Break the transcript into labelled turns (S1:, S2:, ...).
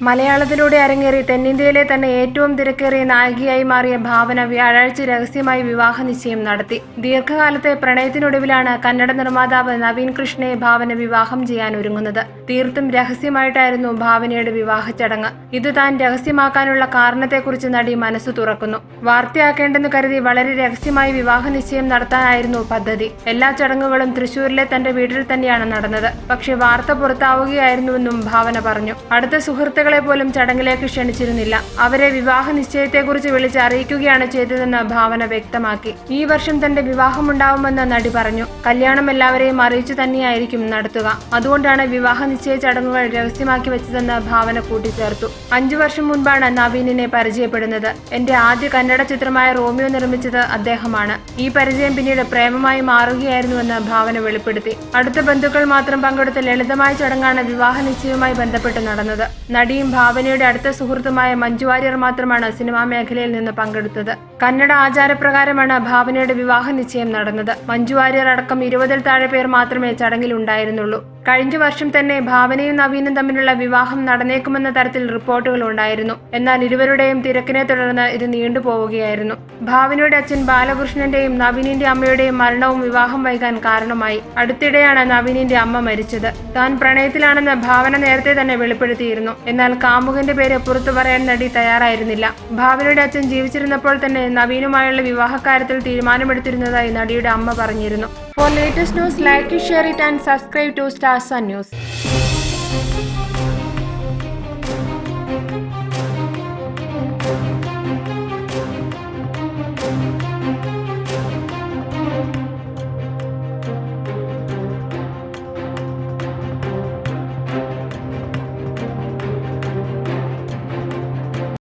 S1: മലയാളത്തിലൂടെ അരങ്ങേറി തെന്നിന്ത്യയിലെ തന്നെ ഏറ്റവും തിരക്കേറിയ നായികയായി മാറിയ ഭാവന വ്യാഴാഴ്ച രഹസ്യമായി വിവാഹ നിശ്ചയം നടത്തി. ദീർഘകാലത്തെ പ്രണയത്തിനൊടുവിലാണ് കന്നഡ നിർമ്മാതാവ് നവീൻ കൃഷ്ണയെ ഭാവന വിവാഹം ചെയ്യാൻ ഒരുങ്ങുന്നത്. തീർത്തും രഹസ്യമായിട്ടായിരുന്നു ഭാവനയുടെ വിവാഹ ചടങ്ങ്. ഇത് താൻ രഹസ്യമാക്കാനുള്ള കാരണത്തെക്കുറിച്ച് നടി മനസ്സു തുറക്കുന്നു. വാർത്തയാക്കേണ്ടെന്ന് കരുതി വളരെ രഹസ്യമായി വിവാഹ നിശ്ചയം നടത്താനായിരുന്നു പദ്ധതി. എല്ലാ ചടങ്ങുകളും തൃശൂരിലെ തന്റെ വീട്ടിൽ തന്നെയാണ് നടന്നത്. പക്ഷേ വാർത്ത പുറത്താവുകയായിരുന്നുവെന്നും ഭാവന പറഞ്ഞു. അടുത്ത സുഹൃത്തുക്കളെ പോലും ചടങ്ങിലേക്ക് ക്ഷണിച്ചിരുന്നില്ല. അവരെ വിവാഹ നിശ്ചയത്തെക്കുറിച്ച് വിളിച്ച് അറിയിക്കുകയാണ് ചെയ്തതെന്ന് ഭാവന വ്യക്തമാക്കി. ഈ വർഷം തന്റെ വിവാഹമുണ്ടാവുമെന്ന് നടി പറഞ്ഞു. കല്യാണം എല്ലാവരെയും അറിയിച്ചു തന്നെയായിരിക്കും നടത്തുക. അതുകൊണ്ടാണ് വിവാഹ നിശ്ചയ ചടങ്ങുകൾ രഹസ്യമാക്കി വെച്ചതെന്ന് ഭാവന കൂട്ടിച്ചേർത്തു. അഞ്ചു വർഷം മുൻപാണ് നവീനിനെ പരിചയപ്പെടുന്നത്. എന്റെ ആദ്യ കന്നഡ ചിത്രമായ റോമിയോ നിർമ്മിച്ചത് അദ്ദേഹമാണ്. ഈ പരിചയം പിന്നീട് പ്രേമമായി മാറുകയായിരുന്നുവെന്ന് ഭാവന വെളിപ്പെടുത്തി. അടുത്ത ബന്ധുക്കൾ മാത്രം പങ്കെടുത്ത ലളിതമായ ചടങ്ങാണ് വിവാഹ നിശ്ചയവുമായി ബന്ധപ്പെട്ട് നടന്നത്. നടിയും ഭാവനയുടെ അടുത്ത സുഹൃത്തുമായ മഞ്ജു വാര്യർ മാത്രമാണ് സിനിമാ മേഖലയിൽ നിന്ന് പങ്കെടുത്തത്. കന്നഡ ആചാരപ്രകാരമാണ് ഭാവനയുടെ വിവാഹ നിശ്ചയം നടന്നത്. മഞ്ജു വാര്യർ അടക്കം ഇരുപതിൽ താഴെ പേർ മാത്രമേ ചടങ്ങിൽ ഉണ്ടായിരുന്നുള്ളൂ. കഴിഞ്ഞ വർഷം തന്നെ ഭാവനയും നവീനും തമ്മിലുള്ള വിവാഹം നടന്നേക്കുമെന്ന തരത്തിൽ റിപ്പോർട്ടുകൾ ഉണ്ടായിരുന്നു. എന്നാൽ ഇരുവരുടെയും തിരക്കിനെ തുടർന്ന് ഇത് നീണ്ടുപോവുകയായിരുന്നു ഭാവനയുടെ അച്ഛൻ ബാലകൃഷ്ണന്റെയും നവീനിന്റെ അമ്മയുടെയും മരണവും വിവാഹം വൈകാൻ കാരണമായി. അടുത്തിടെയാണ് നവീനിന്റെ അമ്മ മരിച്ചത്. താൻ പ്രണയത്തിലാണെന്ന് ഭാവന നേരത്തെ തന്നെ വെളിപ്പെടുത്തിയിരുന്നു. എന്നാൽ കാമുകന്റെ പേര് പുറത്തു പറയാൻ നടി തയ്യാറായിരുന്നില്ല. ഭാവനയുടെ അച്ഛൻ ജീവിച്ചിരുന്നപ്പോൾ തന്നെ നവീനുമായുള്ള വിവാഹക്കാര്യത്തിൽ തീരുമാനമെടുത്തിരുന്നതായി നടിയുടെ അമ്മ പറഞ്ഞിരുന്നു. For latest news, like, share it and subscribe to Star and News.